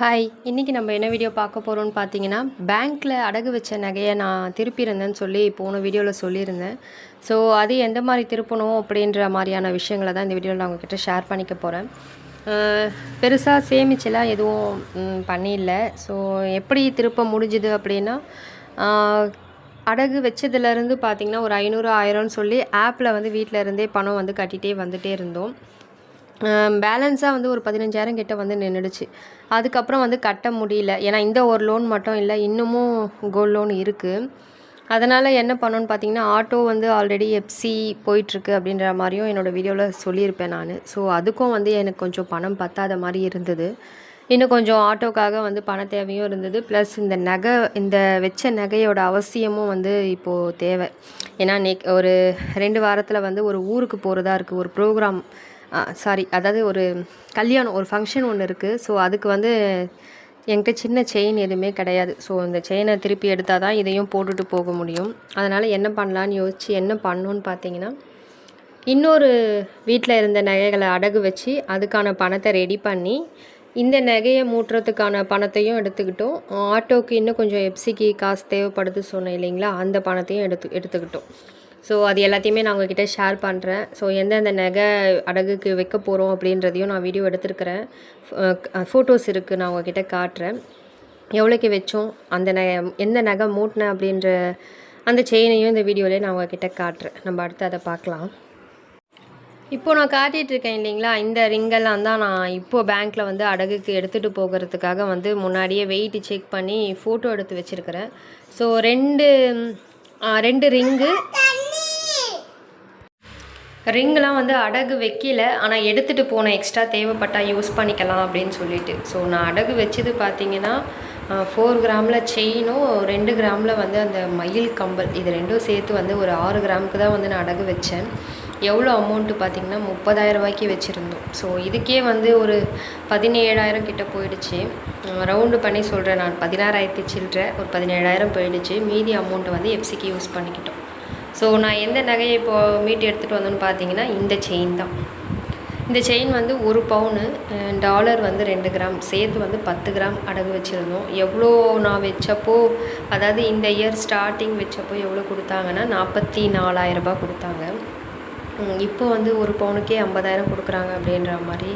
Hi இன்றைக்கி நம்ம என்ன வீடியோ பார்க்க போகிறோம்னு பார்த்தீங்கன்னா பேங்க்கில் அடகு வச்ச நகையை நான் திருப்பியிருந்தேன்னு சொல்லி போன வீடியோவில் சொல்லியிருந்தேன். ஸோ அது எந்த மாதிரி திருப்பணும் அப்படின்ற மாதிரியான விஷயங்களை தான் இந்த வீடியோவில் நான் உங்ககிட்ட ஷேர் பண்ணிக்க போகிறேன் பெருசாக சேமிச்செல்லாம் எதுவும் ம், ஸோ எப்படி திருப்ப முடிஞ்சுது அப்படின்னா அடகு வச்சதுலேருந்து பார்த்திங்கன்னா ஒரு ஐநூறு ஆயிரம்னு சொல்லி ஆப்பில் வந்து வீட்டில் இருந்தே பணம் வந்து கட்டிகிட்டே வந்துகிட்டே இருந்தோம். பேலன்ஸாக வந்து ஒரு பதினஞ்சாயிரம் கிட்ட வந்து நின்றுடுச்சு அதுக்கப்புறம் வந்து கட்ட முடியல. ஏன்னா இந்த ஒரு லோன் மட்டும் இல்லை இன்னமும் கோல்ட் லோன் இருக்குது அதனால் என்ன பண்ணோன்னு பார்த்தீங்கன்னா ஆட்டோ வந்து ஆல்ரெடி எஃப்சி போயிட்டுருக்கு அப்படின்ற மாதிரியும் என்னோடய வீடியோவில் சொல்லியிருப்பேன் நான். ஸோ அதுக்கும் வந்து எனக்கு கொஞ்சம் பணம் பத்தாத மாதிரி இருந்தது. இன்னும் கொஞ்சம் ஆட்டோக்காக வந்து பண தேவையும் இருந்தது. ப்ளஸ் இந்த நகை இந்த வச்ச நகையோட அவசியமும் வந்து இப்போது தேவை. ஏன்னா நெக் ஒரு ரெண்டு வாரத்தில் வந்து ஒரு ஊருக்கு போகிறதா இருக்குது ஒரு ப்ரோக்ராம் சாரி அதாவது ஒரு கல்யாணம் ஒரு ஃபங்க்ஷன் ஒன்று இருக்குது ஸோ அதுக்கு வந்து என்கிட்ட சின்ன செயின் எதுவுமே கிடையாது. ஸோ இந்த செயினை திருப்பி எடுத்தால் தான் இதையும் போட்டுட்டு போக முடியும். அதனால் என்ன பண்ணலான்னு யோசித்து என்ன பண்ணணுன்னு பார்த்தீங்கன்னா இன்னொரு வீட்டில் இருந்த நகைகளை அடகு வச்சு அதுக்கான பணத்தை ரெடி பண்ணி இந்த நகையை மூட்டுறதுக்கான பணத்தையும் எடுத்துக்கிட்டோம். ஆட்டோக்கு இன்னும் கொஞ்சம் எப்சிக்கு காசு தேவைப்படுது சொன்னேன் இல்லைங்களா? அந்த பணத்தையும் எடுத்து எடுத்துக்கிட்டோம். ஸோ அது எல்லாத்தையுமே நான் உங்ககிட்ட ஷேர் பண்ணுறேன் ஸோ எந்தெந்த நகை அடகுக்கு வைக்க போகிறோம் அப்படின்றதையும் நான் வீடியோ எடுத்துருக்கிறேன். ஃபோட்டோஸ் இருக்குது நான் உங்ககிட்ட காட்டுறேன். எவ்வளோக்கு வச்சோம் அந்த நகை எந்த நகை மூட்டினேன் அப்படின்ற அந்த செயினையும் இந்த வீடியோலேயே நான் உங்ககிட்ட காட்டுறேன். நம்ம அடுத்து அதை பார்க்கலாம். இப்போ நான் காட்டிகிட்டு இருக்கேன் இல்லைங்களா இந்த ரிங்கெல்லாம் தான் நான் இப்போது பேங்க்கில் வந்து அடகுக்கு எடுத்துகிட்டு போகிறதுக்காக வந்து முன்னாடியே வெயிட் செக் பண்ணி ஃபோட்டோ எடுத்து வச்சுருக்கிறேன். ஸோ ரெண்டு ரெண்டு ரிங்கு ரிங்கெலாம் வந்து அடகு வைக்கல. ஆனால் எடுத்துகிட்டு போன எக்ஸ்ட்ரா தேவைப்பட்டால் யூஸ் பண்ணிக்கலாம் அப்படின்னு சொல்லிட்டு. ஸோ நான் அடகு வச்சது பார்த்தீங்கன்னா ஃபோர் கிராமில் செயினும் ரெண்டு கிராமில் வந்து அந்த மயில் கம்பல் இது ரெண்டும் சேர்த்து வந்து ஒரு ஆறு கிராமுக்கு தான் வந்து நான் அடகு வச்சேன். எவ்வளோ அமௌண்ட்டு பார்த்திங்கன்னா முப்பதாயிரம் ரூபாய்க்கு வச்சுருந்தோம். ஸோ இதுக்கே வந்து ஒரு பதினேழாயிரம் கிட்ட போயிடுச்சு. ரவுண்டு பண்ணி சொல்கிறேன் நான். பதினாறாயிரத்தி சில்லற ஒரு பதினேழாயிரம் போயிடுச்சு. மீதி அமௌண்ட்டை வந்து எஃப்சிக்கு யூஸ் பண்ணிக்கிட்டோம். ஸோ நான் எந்த நகையை இப்போது மீட்டு எடுத்துகிட்டு வந்தேன்னு பார்த்தீங்கன்னா இந்த செயின் தான். இந்த செயின் வந்து ஒரு பவுனு டாலர் வந்து ரெண்டு கிராம் சேர்த்து வந்து பத்து கிராம் அடகு வச்சுருந்தோம். எவ்வளோ நான் வச்சப்போ அதாவது இந்த இயர் ஸ்டார்டிங் வச்சப்போ எவ்வளோ கொடுத்தாங்கன்னா நாற்பத்தி நாலாயிரம் ரூபாய் கொடுத்தாங்க. இப்போ வந்து ஒரு பவுனுக்கே ஐம்பதாயிரம் கொடுக்குறாங்க அப்படின்ற மாதிரி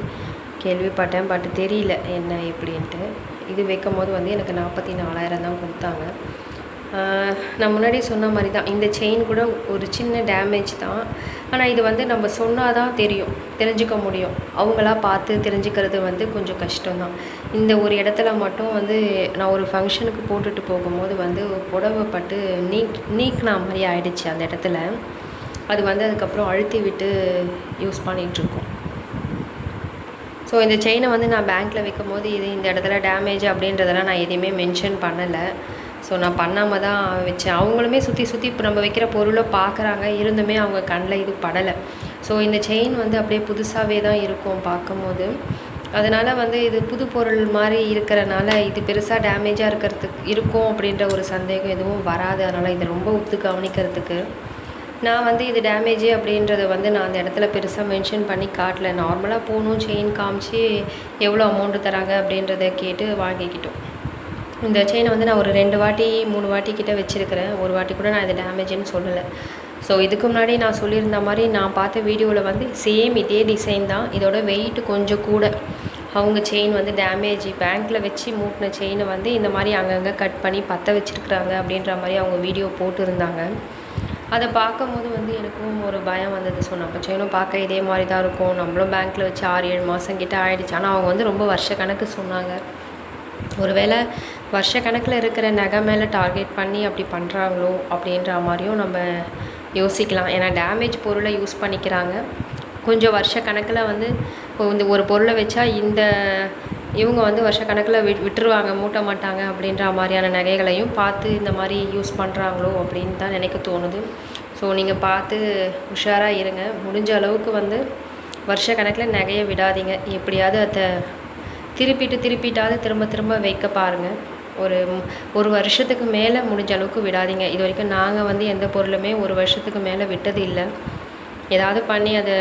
கேள்விப்பட்டேன். பட் தெரியல என்ன எப்படின்ட்டு. இது வைக்கும் போது வந்து எனக்கு நாற்பத்தி நாலாயிரம் தான் கொடுத்தாங்க. நான் முன்னாடி சொன்ன மாதிரி தான். இந்த செயின் கூட ஒரு சின்ன டேமேஜ் தான். ஆனால் இது வந்து நம்ம சொன்னால் தான் தெரியும். தெரிஞ்சுக்க முடியும். அவங்களா பார்த்து தெரிஞ்சுக்கிறது வந்து கொஞ்சம் கஷ்டம்தான். இந்த ஒரு இடத்துல மட்டும் வந்து நான் ஒரு ஃபங்க்ஷனுக்கு போட்டுட்டு போகும்போது வந்து ஒரு புடவை பட்டு நீக் நீக்கின மாதிரி ஆயிடுச்சு அந்த இடத்துல. அது வந்து அதுக்கப்புறம் அழுத்தி விட்டு யூஸ் பண்ணிகிட்ருக்கோம் ஸோ இந்த செயினை வந்து நான் பேங்க்கில் வைக்கும் போது இது இந்த இடத்துல டேமேஜ் அப்படின்றதெல்லாம் நான் எதையுமே மென்ஷன் பண்ணலை. ஸோ நான் பண்ணாமல் தான் வச்சேன். அவங்களுமே சுற்றி சுற்றி இப்போ நம்ம வைக்கிற பொருளை பார்க்குறாங்க இருந்துமே அவங்க கண்ணில் இது படலை. ஸோ இந்த செயின் வந்து அப்படியே புதுசாகவே தான் இருக்கும் பார்க்கும்போது. அதனால் வந்து இது புது பொருள் மாதிரி இருக்கிறனால இது பெருசாக டேமேஜாக இருக்கிறதுக்கு இருக்கும் அப்படின்ற ஒரு சந்தேகம் எதுவும் வராது. அதனால் இதை ரொம்ப ஒத்து கவனிக்கிறதுக்கு. நான் வந்து இது டேமேஜ் அப்படின்றத வந்து நான் அந்த இடத்துல பெருசாக மென்ஷன் பண்ணி காட்டல. நார்மலாக போகணும் செயின் காமிச்சு எவ்வளோ அமௌண்ட்டு தராங்க அப்படின்றத கேட்டு வாங்கிக்கிட்டோம். இந்த செயினை வந்து நான் ஒரு ரெண்டு வாட்டி மூணு வாட்டி கிட்ட வச்சுருக்கிறேன். ஒரு வாட்டி கூட நான் இது டேமேஜ்னு சொல்லலை. ஸோ இதுக்கு முன்னாடி நான் சொல்லியிருந்த மாதிரி நான் பார்த்த வீடியோவில் வந்து சேம் இதே டிசைன் தான். இதோட வெயிட் கொஞ்சம் கூட. அவங்க செயின் வந்து டேமேஜ் பேங்க்கில் வச்சு மூட்டின செயினை வந்து இந்த மாதிரி அங்கங்கே கட் பண்ணி பற்ற வச்சுருக்குறாங்க அப்படின்ற மாதிரி அவங்க வீடியோ போட்டிருந்தாங்க. அதை பார்க்கும்போது வந்து எனக்கும் ஒரு பயம் வந்தது. ஸோ நம்ம செயினும் பார்க்க இதே மாதிரி தான் இருக்கும். நம்மளும் பேங்க்கில் வச்சு ஆறு ஏழு மாதம் கிட்ட ஆகிடுச்சு ஆனால் அவங்க வந்து ரொம்ப வருஷ கணக்கு சொன்னாங்க. ஒருவேளை வருஷ கணக்கில் இருக்கிற நகை மேலே டார்கெட் பண்ணி அப்படி பண்ணுறாங்களோ அப்படின்ற மாதிரியும் நம்ம யோசிக்கலாம். ஏன்னா டேமேஜ் பொருளை யூஸ் பண்ணிக்கிறாங்க. கொஞ்சம் வருஷ கணக்கில் வந்து இப்போ இந்த ஒரு பொருளை வச்சா இந்த இவங்க வந்து வருஷ கணக்கில் விட் விட்டுருவாங்க மூட்ட மாட்டாங்க அப்படின்ற மாதிரியான நகைகளையும் பார்த்து இந்த மாதிரி யூஸ் பண்ணுறாங்களோ அப்படின்னு தான் நினைக்க தோணுது. ஸோ நீங்கள் பார்த்து உஷாராக இருங்க. முடிஞ்ச அளவுக்கு வந்து வருஷ கணக்கில் நகையை விடாதீங்க. எப்படியாவது அதை திருப்பிட்டு திருப்பிட்டாவது திரும்ப திரும்ப வைக்க பாருங்கள் ஒரு ஒரு வருஷத்துக்கு மேலே முடிஞ்ச அளவுக்கு விடாதீங்க. இது வரைக்கும் நாங்கள் வந்து எந்த பொருளுமே ஒரு வருஷத்துக்கு மேலே விட்டது இல்லை. ஏதாவது பண்ணி அதை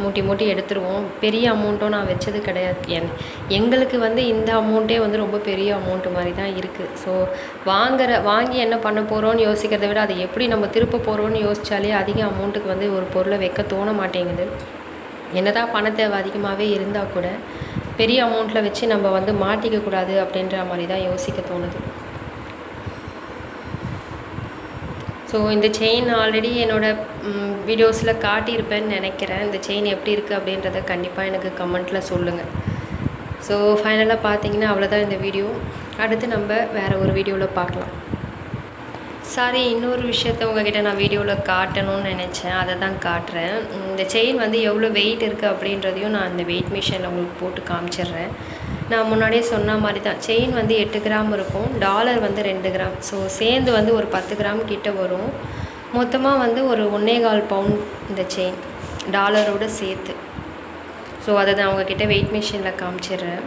மூட்டி மூட்டி எடுத்துருவோம். பெரிய அமௌண்ட்டும் நான் வச்சது கிடையாது. என் எங்களுக்கு வந்து இந்த அமௌண்ட்டே வந்து ரொம்ப பெரிய அமௌண்ட்டு மாதிரி தான் இருக்குது ஸோ வாங்குற வாங்கி என்ன பண்ண போகிறோன்னு யோசிக்கிறத விட அதை எப்படி நம்ம திருப்ப போகிறோன்னு யோசிச்சாலே அதிக அமௌண்ட்டுக்கு வந்து ஒரு பொருளை வைக்க தோண மாட்டேங்குது. என்னதான் பண தேவை அதிகமாகவே இருந்தால் கூட பெரிய அமௌண்ட்டில் வச்சு நம்ம வந்து மாட்டிக்க கூடாது அப்படின்ற மாதிரி தான் யோசிக்க தோணுது. ஸோ இந்த செயின் ஆல்ரெடி என்னோடய வீடியோஸில் காட்டியிருப்பேன்னு நினைக்கிறேன். இந்த செயின் எப்படி இருக்குது அப்படின்றத கண்டிப்பாக எனக்கு கமெண்ட்டில் சொல்லுங்கள் ஸோ ஃபைனலாக பார்த்தீங்கன்னா அவ்வளோதான் இந்த வீடியோ அடுத்து நம்ம வேறு ஒரு வீடியோவில் பார்க்கலாம். சாரி இன்னொரு விஷயத்த உங்ககிட்ட நான் வீடியோவில் காட்டணும்னு நினச்சேன். அதை தான் காட்டுறேன். இந்த செயின் வந்து எவ்வளோ வெயிட் இருக்குது அப்படின்றதையும் நான் இந்த வெயிட் மிஷினில் உங்களுக்கு போட்டு காமிச்சிடுறேன். நான் முன்னாடியே சொன்ன மாதிரி தான். செயின் வந்து எட்டு கிராம் இருக்கும். டாலர் வந்து ரெண்டு கிராம் ஸோ சேர்ந்து வந்து ஒரு பத்து கிராம் கிட்ட வரும். மொத்தமாக வந்து ஒரு ஒன்றே கால் பவுண்ட் இந்த செயின் டாலரோடு சேர்த்து. ஸோ அதை நான் உங்ககிட்ட வெயிட் மிஷினில் காமிச்சிடுறேன்.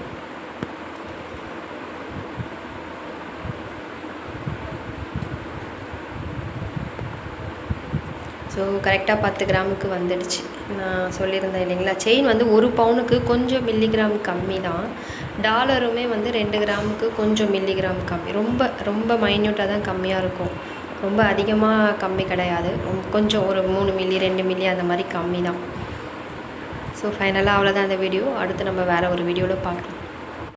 ஸோ கரெக்டாக பத்து கிராமுக்கு வந்துடுச்சு. நான் சொல்லியிருந்தேன் இல்லைங்களா? செயின் வந்து ஒரு பவுனுக்கு கொஞ்சம் மில்லிகிராம் கம்மி தான். டாலருமே வந்து ரெண்டு கிராமுக்கு கொஞ்சம் மில்லிகிராம் கம்மி. ரொம்ப ரொம்ப மைன்யூட்டாக தான் கம்மியாக இருக்கும். ரொம்ப அதிகமாக கம்மி கிடையாது. ரொம்ப கொஞ்சம் ஒரு மூணு மில்லி ரெண்டு மில்லி அந்த மாதிரி கம்மி தான். ஸோ ஃபைனலாக அவ்வளோதான் அந்த வீடியோ அடுத்து நம்ம வேறு ஒரு வீடியோவில் பார்க்கலாம்.